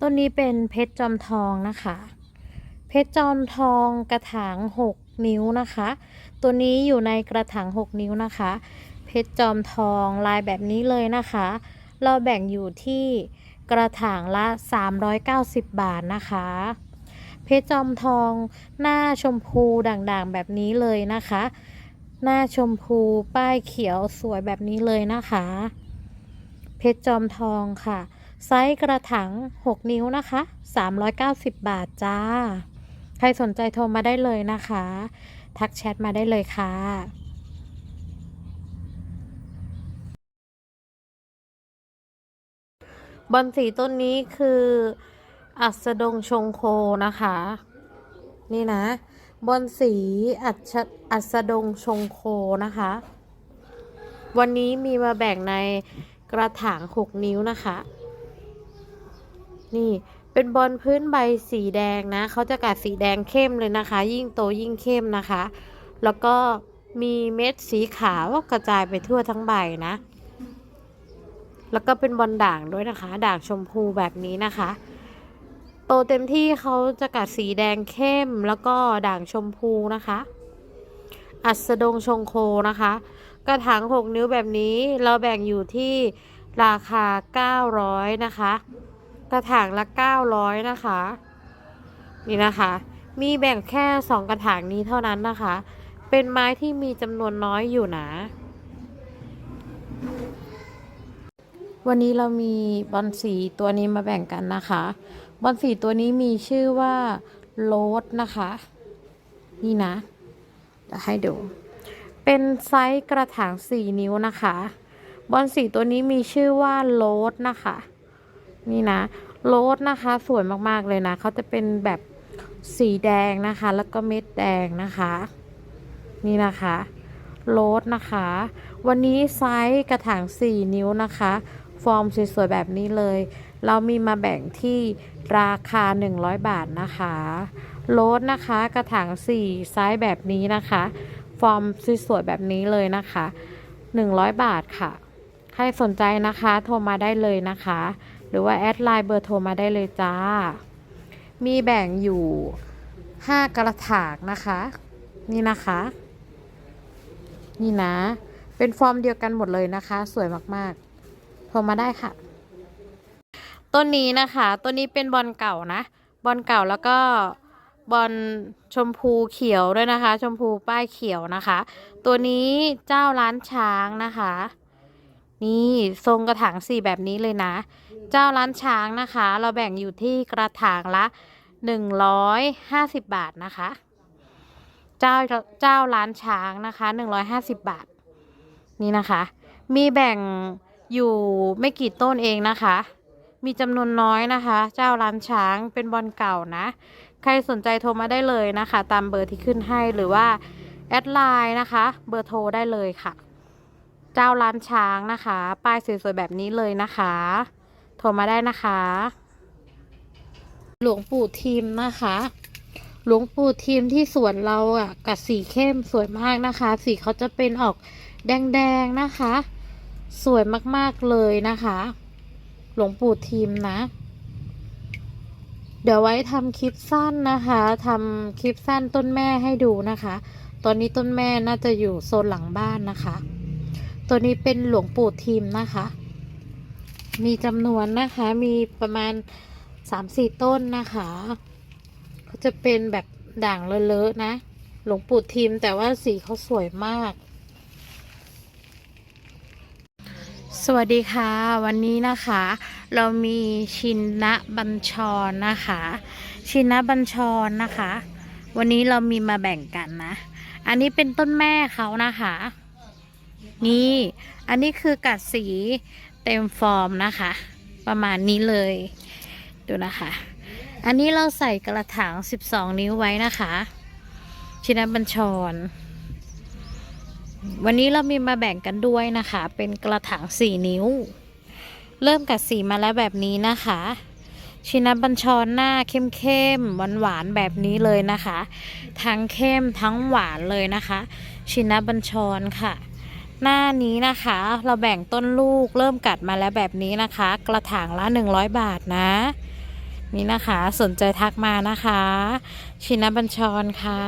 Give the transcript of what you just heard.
ต้นนี้เป็นเพชรจอมทองนะคะ เพชรจอมทองกระถาง 6 นิ้วนะคะ ตัวนี้อยู่ในกระถาง 6 นิ้วนะคะ เพชรจอมทองลายแบบนี้เลยนะคะ เราแบ่งอยู่ที่กระถางละ 390 บาทนะคะ เพชรจอมทองหน้าชมพูด่างๆแบบนี้เลยนะคะ หน้าชมพูป้ายเขียวสวยแบบนี้เลยนะคะ เพชรจอมทองค่ะ ไซส์กระถาง 6 นิ้วนะคะ 390 บาทจ้า ใครสนใจโทรมาได้เลยนะคะ ทักแชทมาได้เลยค่ะบอนสีต้นนี้คืออัสดงชงโคนะคะ นี่นะ บอนสีอัชอัสดงชงโคนะคะ วันนี้มีมาแบ่งในกระถาง 6 นิ้วนะคะ นี่เป็นบอลพื้นใบสีแดงนะเขาจะกัดสีแดงเข้มเลยนะคะ ยิ่งโตยิ่งเข้มนะคะ แล้วก็มีเม็ดสีขาวกระจายไปทั่วทั้งใบนะ แล้วก็เป็นบอลด่างด้วยนะคะ ด่างชมพูแบบนี้นะคะ โตเต็มที่เขาจะกัดสีแดงเข้มแล้วก็ด่างชมพูนะคะ อัสดงชงโคนะคะ กระถาง6นิ้วแบบนี้เราแบ่งอยู่ที่ราคา 900 นะคะ กระถางละ 900 นะคะ นี่นะคะ มีแบ่งแค่ 2 กระถางนี้เท่านั้นนะคะ เป็นไม้ที่มีจำนวนน้อยอยู่นะ วันนี้เรามีบอลสีตัวนี้มาแบ่งกันนะคะ บอลสีตัวนี้มีชื่อว่าโรสนะคะ นี่นะเดี๋ยวให้ดู เป็นไซส์กระถาง 4 นิ้วนะคะ บอลสีตัวนี้มีชื่อว่าโรสนะคะ นี่นะโรสนะคะสวยมากๆเลยนะเขาจะเป็นแบบสีแดงนะคะ แล้วก็เม็ดแดงนะคะ นี่นะคะโรสนะคะ วันนี้ไซส์กระถาง 4 นิ้วนะคะ ฟอร์มสวยๆแบบนี้เลย เรามีมาแบ่งที่ราคา 100 บาทนะคะโรสนะคะกระถาง 4 ไซส์แบบนี้นะคะ ฟอร์มสวยๆแบบนี้เลยนะคะ 100 บาทค่ะ ใครสนใจนะคะ โทรมาได้เลยนะคะ หรือว่าแอดไลน์เบอร์โทรมาได้เลยจ้า มีแบ่งอยู่ 5 กระถางนะคะ นี่นะคะ นี่นะ เป็นฟอร์มเดียวกันหมดเลยนะคะ สวยมากๆ โทรมาได้ค่ะ ต้นนี้นะคะต้นนี้เป็นบอลเก่านะ บอลเก่าแล้วก็บอลชมพูเขียวด้วยนะคะ ชมพูป้ายเขียวนะคะ ตัวนี้เจ้าร้านช้างนะคะ นี่ทรงกระถางสี่แบบนี้เลยนะ เจ้าร้านช้างนะคะ เราแบ่งอยู่ที่กระถางละหนึ่งร้อยห้าสิบบาทนะคะ เจ้าเจ้าร้านช้างนะคะหนึ่งร้อยห้าสิบบาท นี่นะคะ มีแบ่งอยู่ไม่กี่ต้นเองนะคะ มีจำนวนน้อยนะคะ เจ้าร้านช้างเป็นบอลเก่านะ ใครสนใจโทรมาได้เลยนะคะ ตามเบอร์ที่ขึ้นให้หรือว่าแอดไลน์นะคะ เบอร์โทรได้เลยค่ะ เจ้าร้านช้างนะคะ ป้ายสวยๆแบบนี้เลยนะคะ โทรมาได้นะคะ หลวงปู่ทีมนะคะ หลวงปู่ทีมที่สวนเราอะกับสีเข้มสวยมากนะคะ สีเขาจะเป็นออกแดงๆนะคะ สวยมากๆเลยนะคะ หลวงปู่ทีมนะ เดี๋ยวไว้ทำคลิปสั้นนะคะทำคลิปสั้นต้นแม่ให้ดูนะคะ ตอนนี้ต้นแม่น่าจะอยู่โซนหลังบ้านนะคะ ตัวนี้เป็นหลวงปู่ทีมนะคะ มีจำนวนนะคะ มีประมาณสามสี่ต้นนะคะเขาจะเป็นแบบด่างเลอะๆนะ หลวงปู่ทีมแต่ว่าสีเขาสวยมาก สวัสดีค่ะ วันนี้นะคะ เรามีชินนะบัญชรนะคะ ชินนะบัญชรนะคะ วันนี้เรามีมาแบ่งกันนะ อันนี้เป็นต้นแม่เขานะคะ นี่ อันนี้คือกัดสีเต็มฟอร์มนะคะ ประมาณนี้เลย ดูนะคะ อันนี้เราใส่กระถาง 12 นิ้วไว้นะคะ ชินบัญชร วันนี้เรามีมาแบ่งกันด้วยนะคะ เป็นกระถาง 4 นิ้ว เริ่มกัดสีมาแล้วแบบนี้นะคะชินบัญชรหน้าเข้มๆหวานๆแบบนี้เลยนะคะ ทั้งเข้มทั้งหวานเลยนะคะ ชินบัญชรค่ะ หน้านี้นะคะ เราแบ่งต้นลูกเริ่มกัดมาแล้วแบบนี้นะคะ กระถางละ 100 บาทนะ นี่นะคะสนใจทักมานะคะ ชินบัญชรค่ะ